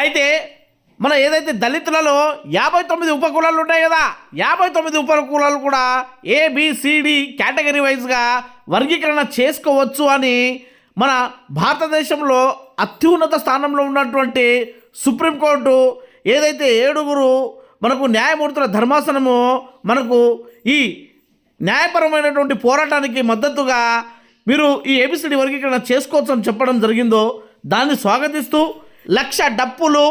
అయితే మన ఏదైతే దళితులలో యాభై తొమ్మిది ఉపకులాలు ఉంటాయి కదా యాభై తొమ్మిది ఉపకులాలు కూడా ఏబిసిడి కేటగిరీ వైజ్గా వర్గీకరణ చేసుకోవచ్చు అని మన భారతదేశంలో అత్యున్నత స్థానంలో ఉన్నటువంటి సుప్రీంకోర్టు ఏదైతే ఏడుగురు మనకు న్యాయమూర్తుల ధర్మాసనము మనకు ఈ న్యాయపరమైనటువంటి పోరాటానికి మద్దతుగా మీరు ఈ ఏబిసిడి వర్గీకరణ చేసుకోవచ్చు అని చెప్పడం జరిగిందో దాన్ని స్వాగతిస్తూ లక్ష డప్పులు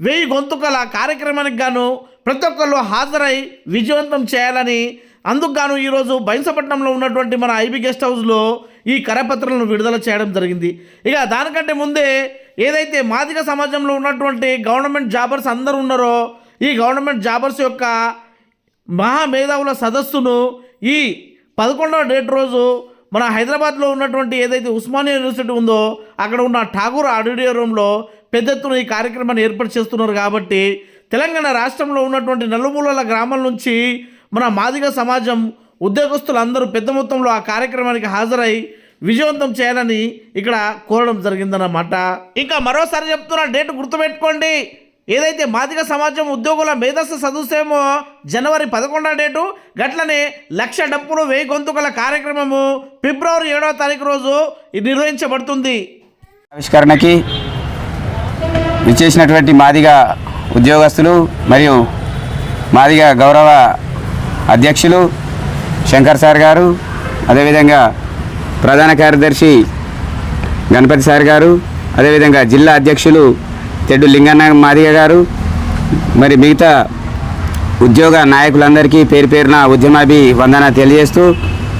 వెయ్యి గొంతుకల కార్యక్రమానికి గాను ప్రతి ఒక్కళ్ళు హాజరై విజయవంతం చేయాలని అందుకు గాను ఈరోజు బైన్సపట్నంలో ఉన్నటువంటి మన ఐబీ గెస్ట్ హౌస్లో ఈ కరపత్రాలను విడుదల చేయడం జరిగింది. ఇక దానికంటే ముందే ఏదైతే మాదిగ సమాజంలో ఉన్నటువంటి గవర్నమెంట్ జాబర్స్ అందరూ ఉన్నారో ఈ గవర్నమెంట్ జాబర్స్ యొక్క మహామేధావుల సదస్సును ఈ పదకొండవ డేట్ రోజు మన హైదరాబాద్లో ఉన్నటువంటి ఏదైతే ఉస్మానియా యూనివర్సిటీ ఉందో అక్కడ ఉన్న ఠాగూర్ ఆడిటోరియంలో పెద్ద ఎత్తున ఈ కార్యక్రమాన్ని ఏర్పాటు చేస్తున్నారు కాబట్టి తెలంగాణ రాష్ట్రంలో ఉన్నటువంటి నలుమూలల గ్రామాల నుంచి మన మాదిగ సమాజం ఉద్యోగస్తులందరూ పెద్ద మొత్తంలో ఆ కార్యక్రమానికి హాజరై విజయవంతం చేయాలని ఇక్కడ కోరడం జరిగిందన్నమాట. ఇంకా మరోసారి చెప్తున్న డేట్ గుర్తుపెట్టుకోండి. ఏదైతే మాదిగ సమాజం ఉద్యోగుల మేధస్సు సదస్సేమో జనవరి పదకొండవ డేటు గట్లనే లక్ష డప్పులు వెయ్యి గొంతుకల కార్యక్రమము ఫిబ్రవరి ఏడవ తారీఖు రోజు ఇది నిర్వహించబడుతుంది. ఆవిష్కరణకి విచ్చేసినటువంటి మాదిగా ఉద్యోగస్తులు మరియు మాదిగా గౌరవ అధ్యక్షులు శంకర్ సార్ గారు అదేవిధంగా ప్రధాన కార్యదర్శి గణపతి సార్ గారు అదేవిధంగా జిల్లా అధ్యక్షులు తెడ్డు లింగన్న మాదిగ గారు మరి మిగతా ఉద్యోగ నాయకులందరికీ పేరు పేరున ఉద్యమాభి వందన తెలియజేస్తూ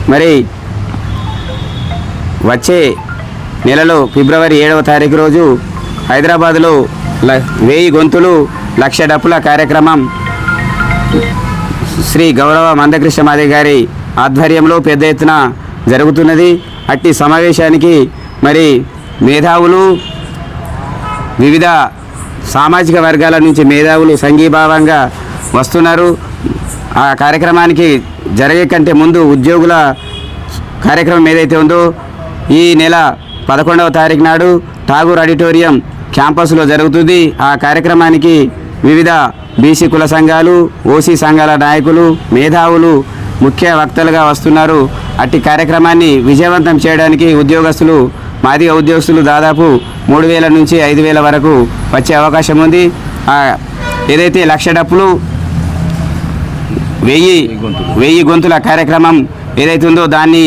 మరి వచ్చే నెలలో ఫిబ్రవరి ఏడవ తారీఖు రోజు హైదరాబాద్లో ల గొంతులు లక్ష డప్పుల కార్యక్రమం శ్రీ గౌరవ మందకృష్ణ మాదే గారి ఆధ్వర్యంలో పెద్ద ఎత్తున జరుగుతున్నది. అట్టి సమావేశానికి మరి మేధావులు వివిధ సామాజిక వర్గాల నుంచి మేధావులు సంఘీభావంగా వస్తున్నారు. ఆ కార్యక్రమానికి జరిగే కంటే ముందు ఉద్యోగుల కార్యక్రమం ఏదైతే ఉందో ఈ నెల పదకొండవ తారీఖు నాడు ఠాగూర్ ఆడిటోరియం క్యాంపస్లో జరుగుతుంది. ఆ కార్యక్రమానికి వివిధ బీసీ కుల సంఘాలు ఓసీ సంఘాల నాయకులు మేధావులు ముఖ్య వక్తలుగా వస్తున్నారు. అట్టి కార్యక్రమాన్ని విజయవంతం చేయడానికి ఉద్యోగస్తులు మాదిగ ఉద్యోగస్తులు దాదాపు మూడు వేల నుంచి ఐదు వేల వరకు వచ్చే అవకాశం ఉంది. ఏదైతే లక్ష డప్పులు వెయ్యి వెయ్యి గొంతుల కార్యక్రమం ఏదైతుందో ఉందో దాన్ని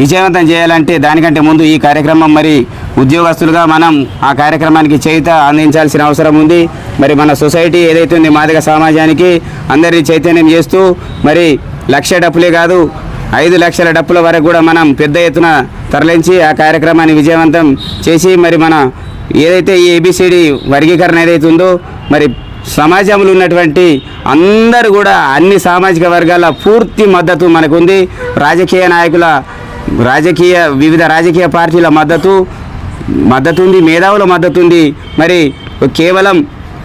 విజయవంతం చేయాలంటే దానికంటే ముందు ఈ కార్యక్రమం మరి ఉద్యోగస్తులుగా మనం ఆ కార్యక్రమానికి చేయుత అందించాల్సిన అవసరం ఉంది. మరి మన సొసైటీ ఏదైతే ఉంది మాదిగ సమాజానికి అందరినీ చైతన్యం చేస్తూ మరి లక్ష డప్పులే కాదు ఐదు లక్షల డప్పుల వరకు కూడా మనం పెద్ద ఎత్తున తరలించి ఆ కార్యక్రమాన్ని విజయవంతం చేసి మరి మన ఏదైతే ఈ ఏబిసిడి వర్గీకరణ ఏదైతే ఉందో మరి సమాజంలో ఉన్నటువంటి అందరూ కూడా అన్ని సామాజిక వర్గాల పూర్తి మద్దతు మనకుంది. రాజకీయ నాయకుల రాజకీయ వివిధ రాజకీయ పార్టీల మద్దతు మద్దతు ఉంది మేధావుల మద్దతు ఉంది మరి కేవలం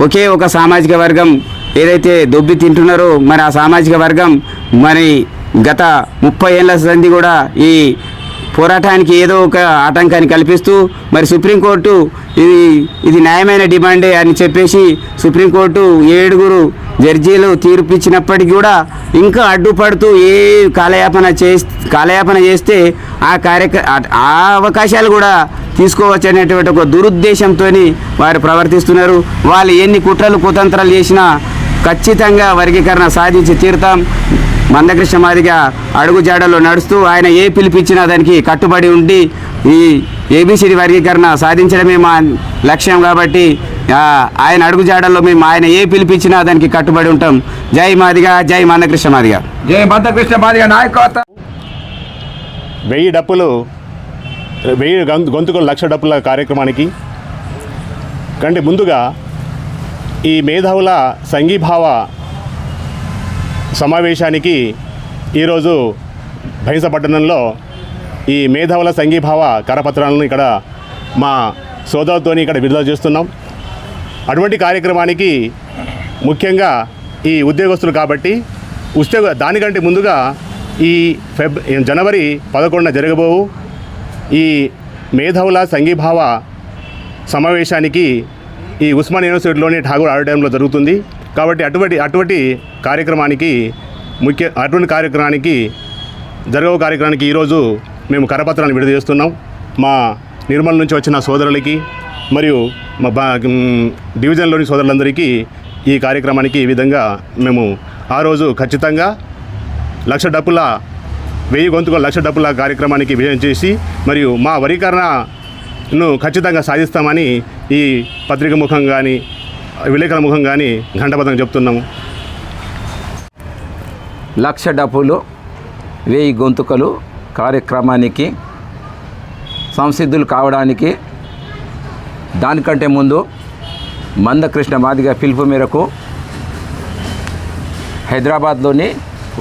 ఒకే ఒక సామాజిక వర్గం ఏదైతే దొబ్బి తింటున్నారో మరి ఆ సామాజిక వర్గం మరి గత ముప్పై ఏళ్ళ సంధి కూడా ఈ పోరాటానికి ఏదో ఒక ఆటంకాన్ని కల్పిస్తూ మరి సుప్రీంకోర్టు ఇది ఇది న్యాయమైన డిమాండే అని చెప్పేసి సుప్రీంకోర్టు ఏడుగురు జడ్జీలు తీర్పు ఇచ్చినప్పటికీ కూడా ఇంకా అడ్డుపడుతూ ఏ కాలయాపన చే కాలయాపన చేస్తే ఆ కార్యక్ర ఆ అవకాశాలు కూడా తీసుకోవచ్చు అనేటువంటి ఒక దురుద్దేశంతో వారు ప్రవర్తిస్తున్నారు. వాళ్ళు ఎన్ని కుట్రలు కుతంత్రాలు చేసినా ఖచ్చితంగా వర్గీకరణ సాధించి తీరుతాం. మందకృష్ణ మాదిగా అడుగు జాడలో నడుస్తూ ఆయన ఏ పిలిపించినా దానికి కట్టుబడి ఉండి ఈ ఏబిసిడి వర్గీకరణ సాధించడమే మా లక్ష్యం కాబట్టి ఆ, ఆయన అడుగు జాడల్లో మేము ఆయన ఏ పిలిపించినా దానికి కట్టుబడి ఉంటాం. జై మాదిగా జై మందకృష్ణ మాదిగా. జై మందకృష్ణ మాదిగ నాయకత్వం. వెయ్యి డప్పులు వెయ్యి గొంతు గొంతుకుల లక్ష డప్పుల కార్యక్రమానికి కంటే ముందుగా ఈ మేధావుల సంఘీభావ సమావేశానికి ఈరోజు భైంసపట్టణంలో ఈ మేధావుల సంఘీభావ కరపత్రాలను ఇక్కడ మా సోదరుతోని ఇక్కడ విడుదల చేస్తున్నాం. అటువంటి కార్యక్రమానికి ముఖ్యంగా ఈ ఉద్యోగస్తులు కాబట్టి ఉద్యోగ దానికంటే ముందుగా ఈ ఫెబ్ జనవరి పదకొండున జరగబోవు ఈ మేధావుల సంఘీభావ సమావేశానికి ఈ ఉస్మాన్ యూనివర్సిటీలోని ఠాగూర్ ఆడిటోరియంలో జరుగుతుంది. కాబట్టి అటువంటి అటువంటి కార్యక్రమానికి ముఖ్య అటువంటి కార్యక్రమానికి జరగవు కార్యక్రమానికి ఈరోజు మేము కరపత్రాన్ని విడుదల చేస్తున్నాం. మా నిర్మల్ నుంచి వచ్చిన సోదరులకి మరియు మా బా డివిజన్లోని సోదరులందరికీ ఈ కార్యక్రమానికి ఈ విధంగా మేము ఆ రోజు ఖచ్చితంగా లక్ష డప్పుల వెయ్యి గొంతుక లక్ష డప్పుల కార్యక్రమానికి విజయం చేసి మరియు మా వరీకరణను ఖచ్చితంగా సాధిస్తామని ఈ పత్రిక ముఖం కానీ విలేకరుల ముఖం కానీ ఘంటబద్ధంగా చెప్తున్నాము. లక్ష డబ్బులు వెయ్యి గొంతుకలు కార్యక్రమానికి సంసిద్ధులు కావడానికి దానికంటే ముందు మందకృష్ణ మాదిగ పిలుపు మేరకు హైదరాబాద్లోని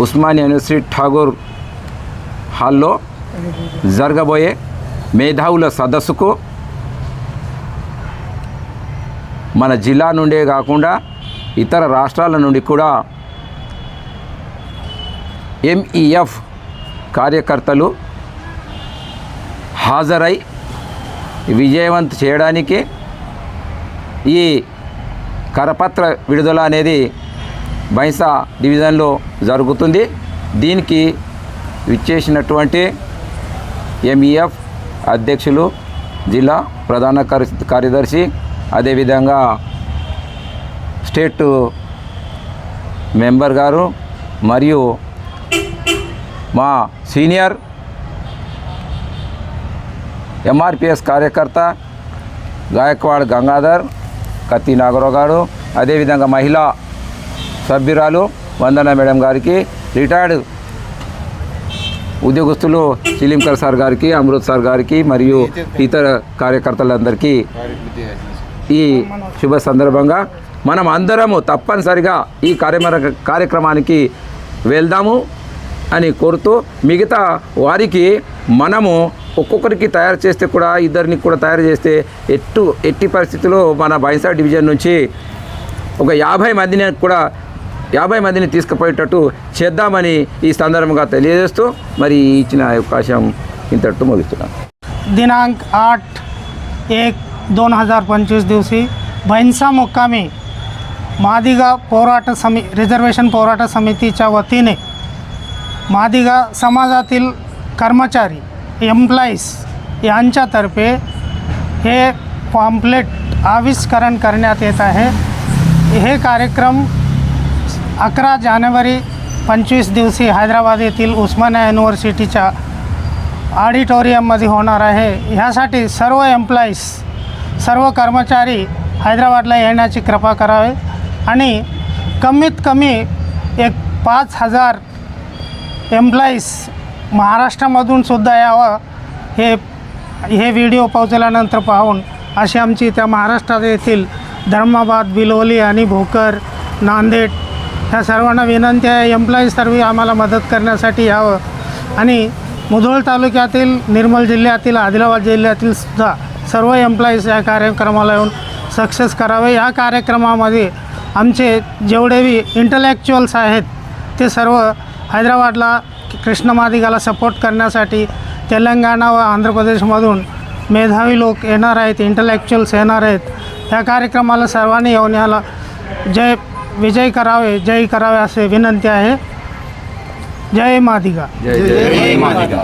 ఉస్మానియా యూనివర్సిటీ ఠాగూర్ హాల్లో జరగబోయే మేధావుల సదస్సుకు మన జిల్లా నుండే కాకుండా ఇతర రాష్ట్రాల నుండి కూడా ఎంఈఎఫ్ కార్యకర్తలు హాజరై విజయవంత చేయడానికి ఈ కరపత్ర విడుదల అనేది బైసా డివిజన్లో జరుగుతుంది. దీనికి విచ్చేసినటువంటి ఎంఈఎఫ్ అధ్యక్షులు జిల్లా ప్రధాన కార్య- కార్యదర్శి అదేవిధంగా స్టేట్ మెంబర్ గారు మరియు మా సీనియర్ ఎంఆర్పిఎస్ కార్యకర్త గాయక్వాడ్ గంగాధర్ కత్తి నాగరావు గారు అదేవిధంగా మహిళా సభ్యురాలు వందన మేడం గారికి రిటైర్డ్ ఉద్యోగస్తులు చిలింకర్ సార్ గారికి అమృత్ సార్ గారికి మరియు ఇతర కార్యకర్తలందరికీ ఈ శుభ సందర్భంగా మనం అందరము తప్పనిసరిగా ఈ కార్యమర కార్యక్రమానికి వెళ్దాము అని కోరుతూ మిగతా వారికి మనము ఒక్కొక్కరికి తయారు చేస్తే కూడా ఇద్దరిని కూడా తయారు చేస్తే ఎట్టు ఎట్టి పరిస్థితుల్లో మన బైసా డివిజన్ నుంచి ఒక యాభై మందిని కూడా యాభై మందిని తీసుకుపోయేటట్టు చేద్దామని ఈ సందర్భంగా తెలియజేస్తూ మరి ఇచ్చిన అవకాశం ఇంతట్టు ముగిస్తున్నాను. దినాంక్ ఆట్ ఏక్ दोन हजार पंचवीस दिवशी भैंसा मुक्कामी मादिगा पोराट समि रिझर्वेशन पोराट समितीच्या वतीने मादिगा समाजातील कर्मचारी एम्प्लॉईज यांच्यातर्फे हे पॉम्प्लेट आविष्करण करण्यात येत आहे. हे कार्यक्रम अकरा जानेवारी पंचवीस दिवशी हैदराबाद येथील उस्मानिया युनिव्हर्सिटीच्या ऑडिटोरियममध्ये होणार आहे. ह्यासाठी सर्व एम्प्लॉईज सर्व कर्मचारी हैदराबादला येण्याची कृपा करावे. आणि कमीत कमी एक पाच हजार एम्प्लॉईज महाराष्ट्रामधून सुद्धा यावं हे हे व्हिडिओ पोहोचल्यानंतर पाहून अशी आमची त्या महाराष्ट्रात येथील धर्माबाद बिलोली आणि भोकर नांदेड ह्या सर्वांना विनंती आहे एम्प्लॉईज सर्व आम्हाला मदत करण्यासाठी यावं. आणि मुधोळ तालुक्यातील निर्मल जिल्ह्यातील आदिलाबाद जिल्ह्यातील सुद्धा सर्व एम्प्लॉईज या कार्यक्रमाला येऊन सक्सेस करावे. या कार्यक्रमामध्ये आमचे जेवढेही इंटलेक्च्युअल्स आहेत ते सर्व हैदराबादला कृष्णमादिकाला सपोर्ट करण्यासाठी तेलंगणा व आंध्र प्रदेशमधून मेधावी लोक येणार आहेत इंटलेक्च्युअल्स येणार आहेत. या कार्यक्रमाला सर्वांनी येऊन याला जय विजय करावे जय करावे असे विनंती आहे. जय मादिगा. जय जय मादिका